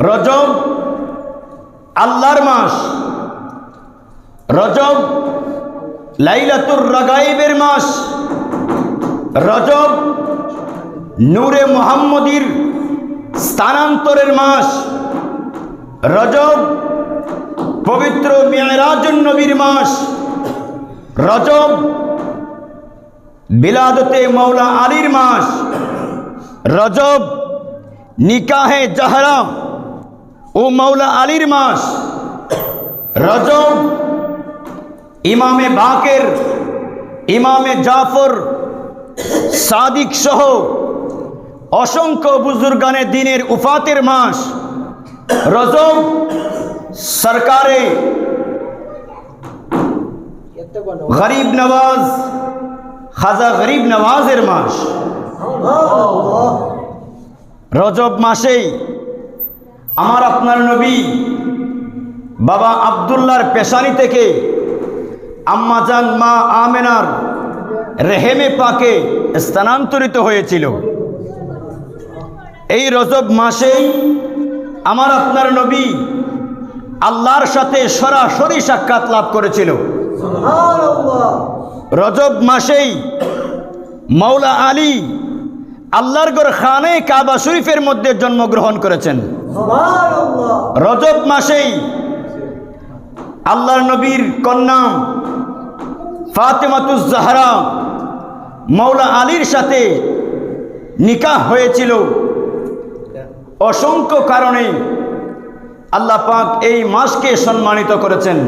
রজব আল্লাহর মাস। রজব লাইলাতুর রগাইবের মাস। রজব নূরে মোহাম্মদীর স্থানান্তরের মাস। রজব পবিত্র মেয়রাজুন নবীর মাস। রজব বিলাদতে মৌলা আলীর মাস। রজব নিকাহে জাহরা। ও মৌলা আলীর মাস রজব ইমামে বাকের ইমামে জাফর সাদিক সহ অসংখ্য বুজুর্গানে দিনের উফাতের মাস রজব সরকারে গরিব নওয়াজ খাজা গরিব নওয়াজের মাস। রজব মাসেই আমার আপনার নবী বাবা আবদুল্লার পেশানি থেকে আম্মাজান মা আমেনার রেহেমে পাকে স্থানান্তরিত হয়েছিল। এই রজব মাসেই আমার আপনার নবী আল্লাহর সাথে সরাসরি সাক্ষাৎ লাভ করেছিল। রজব মাসেই মৌলা আলী আল্লাহর গড় খানে কাবা শরীফের মধ্যে জন্মগ্রহণ করেছেন। রজব মাসেই আল্লাহর নবীর কন্যা ফাতেমাতুজ জাহরা মৌলা আলীর সাথে নিকাহ হয়েছিল। অসংখ্য কারণে আল্লাহ পাক এই মাসকে সম্মানিত করেছেন।